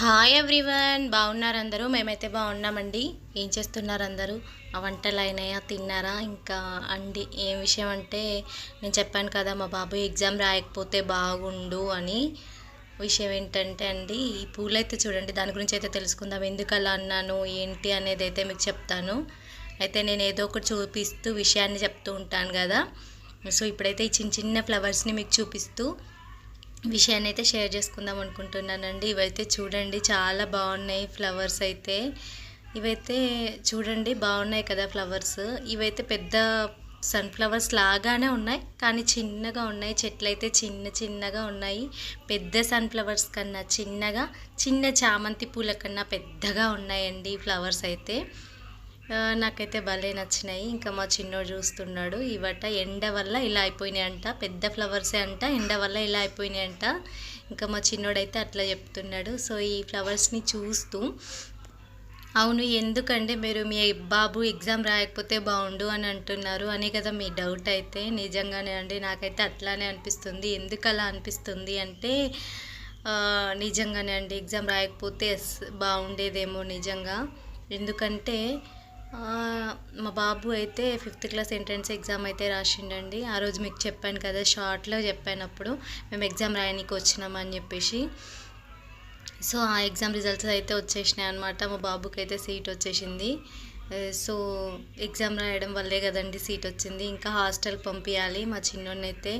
Hi everyone బాగున్నారు అందరూ? మేమైతే బాగున్నామండి. ఏం చేస్తున్నారు అందరూ? ఆ వంటలు అయినాయా? తిన్నారా? ఇంకా అండి ఏం విషయం అంటే నేను చెప్పాను కదా మా బాబు ఎగ్జామ్ రాయకపోతే బాగుండు అని. విషయం ఏంటంటే అండి ఈ పూలైతే చూడండి దాని గురించి అయితే తెలుసుకుందాం. ఎందుకు అలా అన్నాను ఏంటి అనేది అయితే మీకు చెప్తాను. అయితే నేను ఏదో ఒకటి చూపిస్తూ విషయాన్ని చెప్తూ ఉంటాను కదా. సో ఇప్పుడైతే ఈ చిన్న చిన్న ఫ్లవర్స్ని మీకు చూపిస్తూ విషయాన్ని అయితే షేర్ చేసుకుందాం అనుకుంటున్నానండి. ఇవైతే చూడండి చాలా బాగున్నాయి ఫ్లవర్స్ అయితే. ఇవైతే చూడండి బాగున్నాయి కదా ఫ్లవర్స్. ఇవైతే పెద్ద సన్ఫ్లవర్స్ లాగానే ఉన్నాయి కానీ చిన్నగా ఉన్నాయి. చెట్లు అయితే చిన్న చిన్నగా ఉన్నాయి. పెద్ద సన్ఫ్లవర్స్ కన్నా చిన్నగా చిన్న చామంతి పూల కన్నా పెద్దగా ఉన్నాయండి ఫ్లవర్స్ అయితే. నాకైతే భలే నచ్చినాయి. ఇంకా మా చిన్నోడు చూస్తున్నాడు ఇవట ఎండ వల్ల ఇలా అయిపోయినాయి అంట పెద్ద ఫ్లవర్సే అంట ఎండ వల్ల ఇలా అయిపోయినాయి అంట. ఇంకా మా చిన్నోడైతే అట్లా చెప్తున్నాడు. సో ఈ ఫ్లవర్స్ని చూస్తూ అవును ఎందుకంటే మీరు మీ బాబు ఎగ్జామ్ రాయకపోతే బాగుండు అని అంటున్నారు. అని కదా మీ డౌట్ అయితే. నిజంగానే అండి నాకైతే అట్లానే అనిపిస్తుంది. ఎందుకు అలా అనిపిస్తుంది అంటే నిజంగానే అండి ఎగ్జామ్ రాయకపోతే బాగుండేదేమో నిజంగా. ఎందుకంటే మా బాబు అయితే ఫిఫ్త్ క్లాస్ ఎంట్రన్స్ ఎగ్జామ్ అయితే రాసిండండి. ఆ రోజు మీకు చెప్పాను కదా షార్ట్లో చెప్పాను అప్పుడు. మేము ఎగ్జామ్ రాయడానికి వచ్చినామని చెప్పేసి. సో ఆ ఎగ్జామ్ రిజల్ట్స్ అయితే వచ్చేసినాయి అనమాట మా బాబుకి అయితే సీట్ వచ్చేసింది. సో ఎగ్జామ్ రాయడం వల్లే కదండి సీట్ వచ్చింది. ఇంకా హాస్టల్ పంపించాలి మా చిన్నోడిని అయితే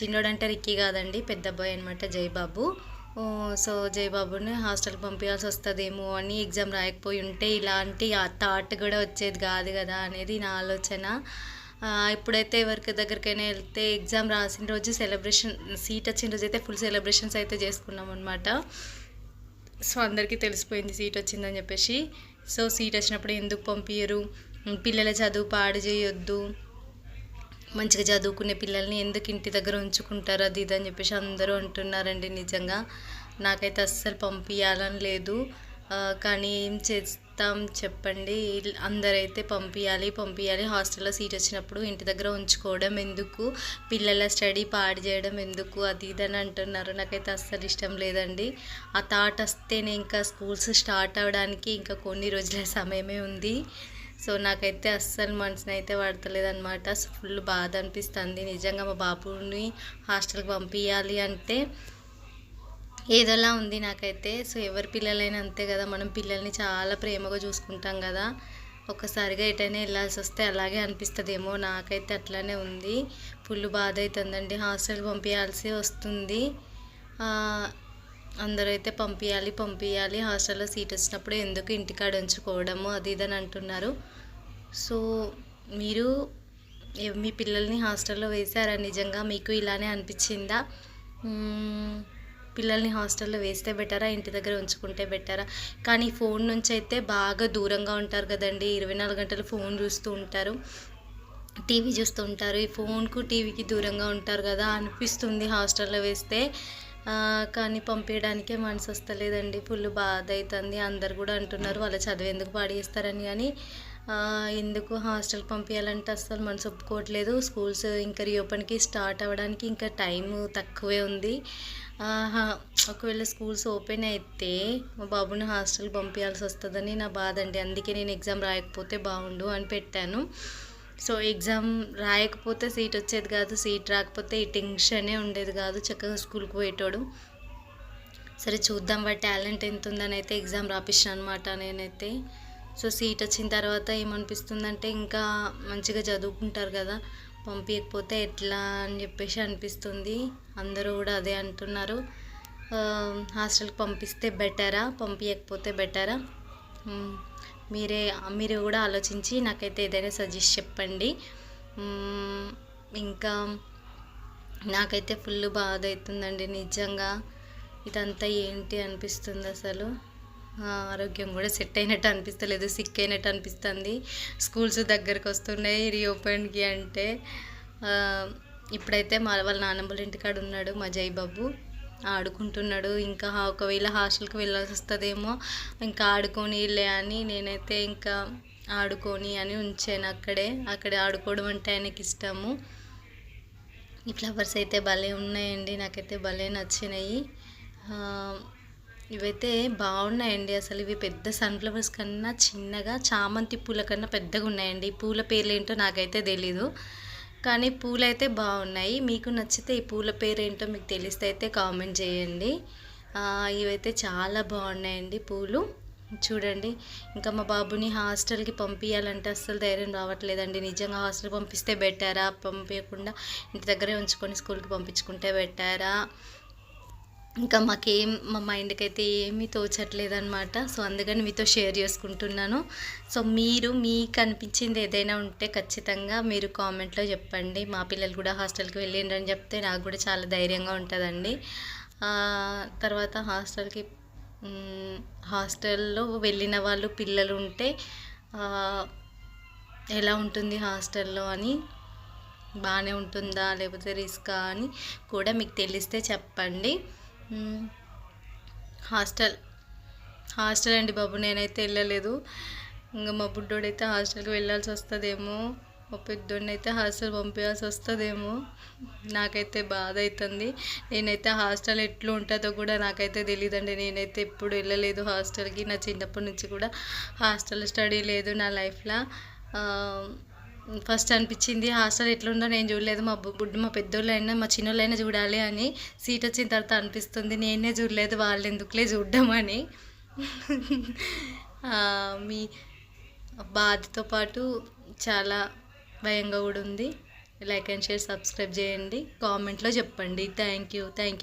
చిన్నోడు రిక్కీ కాదండి పెద్ద అబ్బాయి అనమాట జయబాబు. సో జయబాబుని హాస్టల్ పంపించాల్సి వస్తుందేమో అని ఎగ్జామ్ రాయకపోయి ఉంటే ఇలాంటి థాట్ కూడా వచ్చేది కాదు కదా అనేది నా ఆలోచన. ఇప్పుడైతే ఎవరికి దగ్గరికైనా వెళ్తే ఎగ్జామ్ రాసిన రోజు సెలబ్రేషన్ సీట్ వచ్చిన రోజు అయితే ఫుల్ సెలబ్రేషన్స్ అయితే చేసుకున్నాం అనమాట సో అందరికీ తెలిసిపోయింది సీట్ వచ్చిందని చెప్పేసి. సో సీట్ వచ్చినప్పుడు ఎందుకు పంపించరు పిల్లల చదువు పాడు చేయొద్దు. మంచిగా చదువుకునే పిల్లల్ని ఎందుకు ఇంటి దగ్గర ఉంచుకుంటారు అది ఇది అని చెప్పేసి అందరూ అంటున్నారండి నిజంగా. నాకైతే అస్సలు పంపించాలని లేదు. కానీ ఏం చేస్తాం చెప్పండి. అందరైతే పంపించాలి పంపించాలి హాస్టల్లో సీట్ వచ్చినప్పుడు ఇంటి దగ్గర ఉంచుకోవడం ఎందుకు? పిల్లల స్టడీ పాడు చేయడం ఎందుకు? అది ఇది అని అంటున్నారు. నాకైతే అస్సలు ఇష్టం లేదండి. ఆ థాట్ వస్తేనే ఇంకా స్కూల్స్ స్టార్ట్ అవ్వడానికి ఇంకా కొన్ని రోజుల సమయమే ఉంది. సో నాకైతే అస్సలు మనసుని అయితే పడతలేదు అనమాట ఫుల్ బాధ అనిపిస్తుంది. నిజంగా మా బాబుని హాస్టల్కి పంపించాలి అంటే ఏదోలా ఉంది నాకైతే. సో ఎవరి పిల్లలైనా అంతే కదా మనం పిల్లల్ని చాలా ప్రేమగా చూసుకుంటాం కదా. ఒక్కసారిగా ఎటైనా వెళ్ళాల్సి వస్తే అలాగే అనిపిస్తుందేమో. నాకైతే అట్లానే ఉంది. ఫుల్ బాధ అవుతుందండి హాస్టల్కి పంపించాల్సి వస్తుంది. అందరూ అయితే పంపించాలి పంపించాలి హాస్టల్లో సీట్ వచ్చినప్పుడు ఎందుకు ఇంటికాడ ఉంచుకోవడము? అది ఇది అని అంటున్నారు. సో మీరు మీ పిల్లల్ని హాస్టల్లో వేశారా? నిజంగా మీకు ఇలానే అనిపించిందా? పిల్లల్ని హాస్టల్లో వేస్తే బెటరా? ఇంటి దగ్గర ఉంచుకుంటే బెటరా? కానీ ఫోన్ నుంచి అయితే బాగా దూరంగా ఉంటారు కదండి. ఇరవై నాలుగు గంటలు ఫోన్ చూస్తూ ఉంటారు. టీవీ చూస్తూ ఉంటారు. ఈ ఫోన్కు టీవీకి దూరంగా ఉంటారు కదా? అనిపిస్తుంది హాస్టల్లో వేస్తే. కానీ పంపించడానికే మనసు వస్తలేదండి. ఫుల్ బాధ అవుతుంది అందరు కూడా అంటున్నారు వాళ్ళ చదువు ఎందుకు పాడేస్తారని కానీ ఎందుకు హాస్టల్ పంపించాలంటే అస్సలు మనసు ఒప్పుకోవట్లేదు. స్కూల్స్ ఇంకా రీఓపెన్కి స్టార్ట్ అవ్వడానికి ఇంకా టైం తక్కువే ఉంది. ఒకవేళ స్కూల్స్ ఓపెన్ అయితే మా బాబుని హాస్టల్ పంపించాల్సి వస్తుందని నా బాధ అండి. అందుకే నేను ఎగ్జామ్ రాయకపోతే బాగుండు అని పెట్టాను. సో ఎగ్జామ్ రాయకపోతే సీట్ వచ్చేది కాదు సీట్ రాకపోతే ఈ టెన్షనే ఉండేది కాదు చక్కగా స్కూల్కి పోయేటోడు. సరే చూద్దాం వాడి టాలెంట్ ఎంత ఉందని అయితే ఎగ్జామ్ రాపిస్తాను అనమాట నేనైతే. సో సీట్ వచ్చిన తర్వాత ఏమనిపిస్తుందంటే ఇంకా మంచిగా చదువుకుంటారు కదా పంపించకపోతే ఎట్లా అని చెప్పేసి అనిపిస్తుంది. అందరూ కూడా అదే అంటున్నారు. హాస్టల్కి పంపిస్తే బెటరా పంపించకపోతే బెటరా? మీరే మీరు కూడా ఆలోచించి నాకైతే ఏదైనా సజెస్ట్ చెప్పండి. ఇంకా నాకైతే ఫుల్ బాధ అవుతుందండి నిజంగా. ఇదంతా ఏంటి అనిపిస్తుంది అసలు? ఆరోగ్యం కూడా సెట్ అయినట్టు అనిపిస్తలేదు సిక్ అయినట్టు అనిపిస్తుంది. స్కూల్స్ దగ్గరకు వస్తున్నాయి రీఓపెన్కి అంటే. ఇప్పుడైతే మా వాళ్ళ నానమ్మల ఇంటికాడ ఉన్నాడు మా జైబాబు ఆడుకుంటున్నాడు. ఇంకా ఒకవేళ హాస్టల్కి వెళ్ళాల్సి వస్తుందేమో ఇంకా ఆడుకొని వెళ్ళే అని నేనైతే ఇంకా ఆడుకొని అని ఉంచాను అక్కడే. అక్కడే ఆడుకోవడం అంటే ఆయనకి ఇష్టము. ఈ ఫ్లవర్స్ అయితే భలే ఉన్నాయండి నాకైతే భలే నచ్చినాయి. ఇవైతే బాగున్నాయండి. అసలు ఇవి పెద్ద సన్ఫ్లవర్స్ కన్నా చిన్నగా చామంతి పూల కన్నా పెద్దగా ఉన్నాయండి. ఈ పూల పేర్లు ఏంటో నాకైతే తెలీదు. కానీ పూలు అయితే బాగున్నాయి. మీకు నచ్చితే ఈ పూల పేరు ఏంటో మీకు తెలిస్తే అయితే కామెంట్ చేయండి. ఇవైతే చాలా బాగున్నాయండి పూలు. చూడండి ఇంకా మా బాబుని హాస్టల్కి పంపించాలంటే అస్సలు ధైర్యం రావట్లేదండి. నిజంగా హాస్టల్ పంపిస్తే బెటారా? పంపించకుండా ఇంటి దగ్గరే ఉంచుకొని స్కూల్కి పంపించుకుంటే బెటారా? ఇంకా మాకేం మా మైండ్కి అయితే ఏమీ తోచట్లేదు అనమాట సో అందుకని మీతో షేర్ చేసుకుంటున్నాను. సో మీరు మీకు అనిపించింది ఏదైనా ఉంటే ఖచ్చితంగా మీరు కామెంట్లో చెప్పండి. మా పిల్లలు కూడా హాస్టల్కి వెళ్ళిండ్రని చెప్తే నాకు కూడా చాలా ధైర్యంగా ఉంటుందండి. తర్వాత హాస్టల్కి హాస్టల్లో వెళ్ళిన వాళ్ళు పిల్లలు ఉంటే ఎలా ఉంటుంది హాస్టల్లో అని బాగానే ఉంటుందా లేకపోతే రిస్కా అని కూడా మీకు తెలిస్తే చెప్పండి. హాస్టల్. హాస్టల్ అండి బాబు నేనైతే వెళ్ళలేదు. ఇంకా మా బుడ్డోడైతే హాస్టల్కి వెళ్ళాల్సి వస్తుందేమో. మా పెద్దోడిని అయితే హాస్టల్ పంపించాల్సి వస్తుందేమో. నాకైతే బాధ అవుతుంది నేనైతే హాస్టల్ ఎట్లా ఉంటుందో కూడా నాకైతే తెలియదండి నేనైతే ఎప్పుడు వెళ్ళలేదు హాస్టల్కి. నా చిన్నప్పటి నుంచి కూడా హాస్టల్ స్టడీ లేదు నా లైఫ్లో. ఫస్ట్ అనిపించింది హాస్టల్ ఎట్లుందో నేను చూడలేదు మా బు- బుడ్డు మా పెద్దోళ్ళైనా మా చిన్నోళ్ళైనా చూడాలి అని సీట్ వచ్చిన తర్వాత అనిపిస్తుంది నేనే చూడలేదు వాళ్ళు ఎందుకులే చూడ్డం అని. మీ బాధతో పాటు చాలా భయంగా కూడా ఉంది. లైక్ అండ్ షేర్ సబ్స్క్రైబ్ చేయండి. కామెంట్లో చెప్పండి. Thank you thank you.